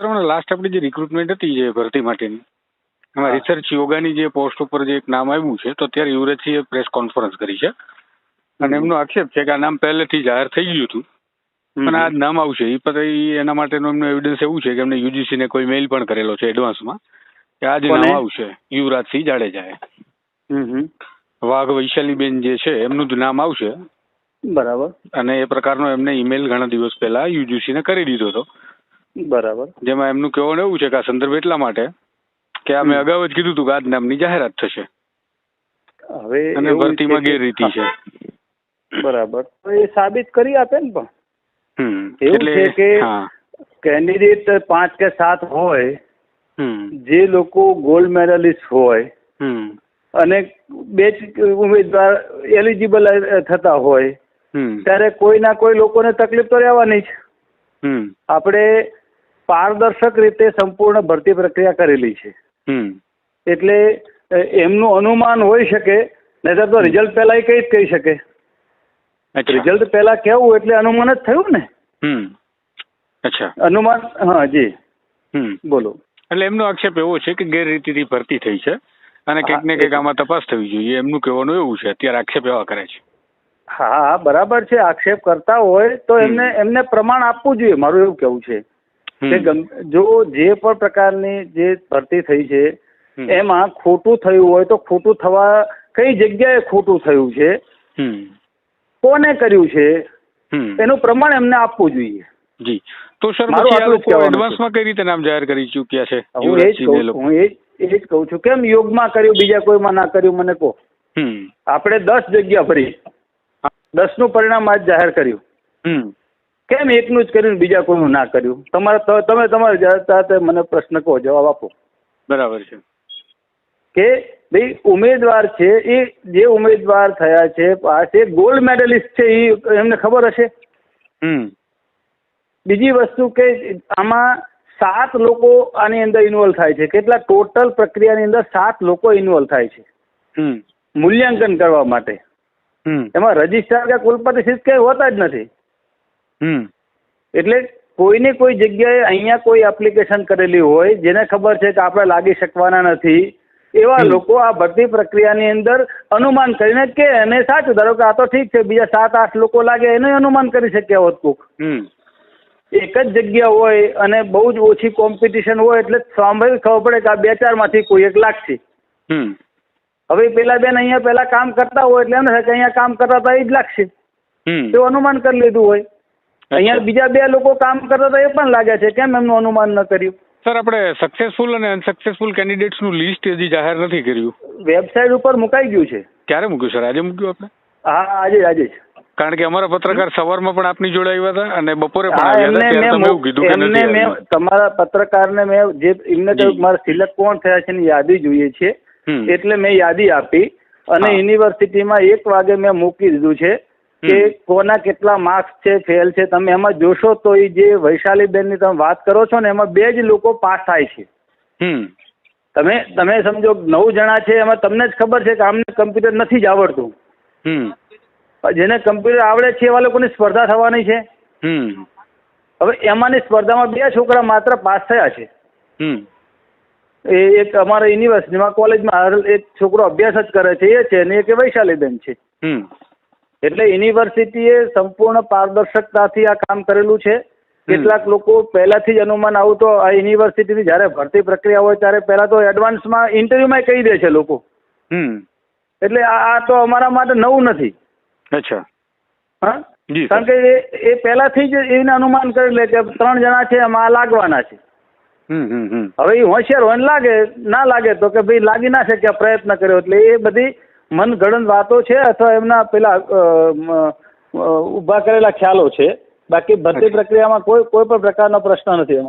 બરાબર લાસ્ટ આપણી જે રિક્રુટમેન્ટ હતી જે ભરતી માટેની એમાં રિસર્ચ યોગાની જે પોસ્ટ ઉપર જે એક નામ આવ્યું છે તો અત્યારે યુવરાજસિંહે પ્રેસ કોન્ફરન્સ કરી છે. અને એમનો આક્ષેપ છે કે આ નામ પહેલેથી જાહેર થઈ ગયું હતું. પણ આ નામ આવશે. એ પછી એના માટેનું એમનું એવિડન્સ એવું છે કે એમને યુજીસી ને કોઈ મેઇલ પણ કરેલો છે એડવાન્સમાં કે આ જ નામ આવશે યુવરાજસિંહ જાડેજાએ. હમ હમ. વાઘ વૈશાલીબેન જે છે એમનું જ નામ આવશે. બરાબર. અને એ પ્રકારનો એમને ઈમેલ ઘણા દિવસ પહેલા યુજીસી ને કરી દીધો હતો. બરાબર. જેમાં એમનું કહેવાનું એવું છે કે આ સંદર્ભ એટલા માટે કે આ મેં અગાઉ જ કીધું હતું કે આ જ નામની જાહેરાત થશે. હવે અને ભરતીમાં ગેરરીતિ છે. બરાબર. તો એ સાબિત કરી આપે ને પણ. એવું છે કે કેન્ડિડેટ પાંચ કે સાત હોય હમ. જે લોકો ગોલ્ડ મેડલિસ્ટ હોય અને બે ઉમેદવાર એલિજિબલ થતા હોય ત્યારે કોઈ ના કોઈ લોકોને તકલીફ તો રહેવાની જ. આપણે પારદર્શક રીતે સંપૂર્ણ ભરતી પ્રક્રિયા કરેલી છે. એટલે એમનું અનુમાન હોઈ શકે નહીતર તો રિઝલ્ટ પહેલા એ કઈ જ કહી શકે. રિઝલ્ટ પહેલા કેવું એટલે અનુમાન જ થયું ને? અચ્છા. અનુમાન હા જી. હમ. બોલો. એટલે એમનો આક્ષેપ એવો છે કે ગેરરીતિથી ભરતી થઈ છે અને કંઈક ને કંઈક આમાં તપાસ થવી જોઈએ. એમનું કહેવાનું એવું છે અત્યારે આક્ષેપ એવા કરે છે. હા હા બરાબર છે. આક્ષેપ કરતા હોય તો એમને એમને પ્રમાણ આપવું જોઈએ. મારું એવું કેવું છે. કે જો જે પણ પ્રકારની જે ભરતી થઈ છે એમાં ખોટું થયું હોય તો ખોટું થવા કઈ જગ્યાએ ખોટું થયું છે? કોને કર્યું છે? એનું પ્રમાણ એમને આપવું જોઈએ. જી. તો સર. એડવાન્સમાં કઈ રીતે નામ જાહેર કરી ચૂક્યા છે? હું એ જ હું એ જ કહું છું. કેમ યોગમાં કર્યું બીજા કોઈમાં ના કર્યું મને કહો. આપણે દસ જગ્યા ભરી. દસનું પરિણામ આજ જાહેર કર્યું. કેમ એકનું જ કર્યું બીજા કોઈનું ના કર્યું? તમારા તમે તમારી જાતે મને પ્રશ્ન કહો જવાબ આપો. બરાબર છે. કે ભાઈ ઉમેદવાર છે એ જે ઉમેદવાર થયા છે પાસે ગોલ્ડ મેડલિસ્ટ છે એ એમને ખબર હશે? હમ. બીજી વસ્તુ કે આમાં સાત લોકો આની અંદર ઇન્વોલ્વ થાય છે. કેટલા? ટોટલ પ્રક્રિયાની અંદર સાત લોકો ઇન્વોલ્વ થાય છે. મૂલ્યાંકન કરવા માટે. એમાં રજિસ્ટ્રાર કે કુલપતિ શિક્ષક કંઈ હોતા જ નથી. હમ. એટલે કોઈને કોઈ જગ્યાએ અહીંયા કોઈ એપ્લિકેશન કરેલી હોય જેને ખબર છે કે આપણે લાગી શકવાના નથી એવા લોકો આ ભરતી પ્રક્રિયાની અંદર અનુમાન કરીને કે એને સાચું ધારો કે આ તો ઠીક છે બીજા સાત આઠ લોકો લાગે એનું અનુમાન કરી શક્યા હોત કોક. હમ. એક જ જગ્યા હોય અને બહુ જ ઓછી કોમ્પિટિશન હોય એટલે સ્વાભાવિક ખબર પડે કે આ બે ચારમાંથી કોઈ એક લાગશે. હમ. હવે પેલા બેન અહીંયા પેલા કામ કરતા હોય એટલે એમ થાય કે અહીંયા કામ કરતા હતા એ જ લાગશે. હમ. તેવું અનુમાન કરી લીધું હોય. અહીંયા બીજા બે લોકો કામ કરતા હતા એ પણ લાગે છે. કેમ એમનું અનુમાન ન કર્યું? સર આપણે સક્સેસફુલ અને અનસક્સેસફુલ કેન્ડિડેટ્સનું લિસ્ટ હજી જાહેર નથી કર્યું. વેબસાઇટ ઉપર મુકાઈ ગયું છે. ક્યારે મૂક્યું સર? આજે મૂક્યું આપણે હા આજે આજે જ. કારણ કે અમારા પત્રકાર સવારમાં પણ આપની જોડે આવ્યા હતા અને બપોરે પણ આવ્યા હતા ત્યારે મેં તમે એવું કીધું કે નથી મેં તમારા પત્રકારને મેં જે એમને. કહ્યું મારા સિલેક્ટ કોણ થયા છે એની યાદી જોઈએ છે. એટલે મેં યાદી આપી અને યુનિવર્સિટીમાં એક વાગે મેં મૂકી દીધું છે. કે કોના કેટલા માર્ક્સ છે ફેલ છે તમે એમાં જોશો તો એ જે વૈશાલીબેનની તમે વાત કરો છો ને એમાં બે જ લોકો પાસ થાય છે. તમે તમે સમજો નવ જણા છે એમાં તમને જ ખબર છે કે આમને કમ્પ્યુટર નથી જ આવડતું. જેને કમ્પ્યુટર આવડે છે એવા લોકોની સ્પર્ધા થવાની છે. હમ. હવે એમાંની સ્પર્ધામાં બે છોકરા માત્ર પાસ થયા છે. એ એક અમારા યુનિવર્સિટીમાં કોલેજમાં એક છોકરો અભ્યાસ જ કરે છે એ છે અને એક વૈશાલીબેન છે. એટલે યુનિવર્સિટીએ સંપૂર્ણ પારદર્શકતાથી આ કામ કરેલું છે. કેટલાક લોકો પહેલાથી જ અનુમાન આવું તો આ યુનિવર્સિટીની જ્યારે ભરતી પ્રક્રિયા હોય ત્યારે પહેલા તો એડવાન્સમાં ઇન્ટરવ્યુમાં કહી દે છે લોકો. એટલે આ તો અમારા માટે નવું નથી. અચ્છા. હા? કારણ કે એ એ પહેલાથી જ એને અનુમાન કરી લે કે ત્રણ જણા છે એમાં આ લાગવાના છે. હવે એ હોશિયાર હોય ને લાગે ના લાગે તો કે ભાઈ લાગી ના શક્યા પ્રયત્ન કર્યો. એટલે એ બધી મનગણત વાતો છે અથવા એમના પેલા ઊભા કરેલા ખ્યાલો છે. બાકી ભરતી પ્રક્રિયામાં કોઈ કોઈ પણ પ્રકારનો પ્રશ્ન નથી એમાં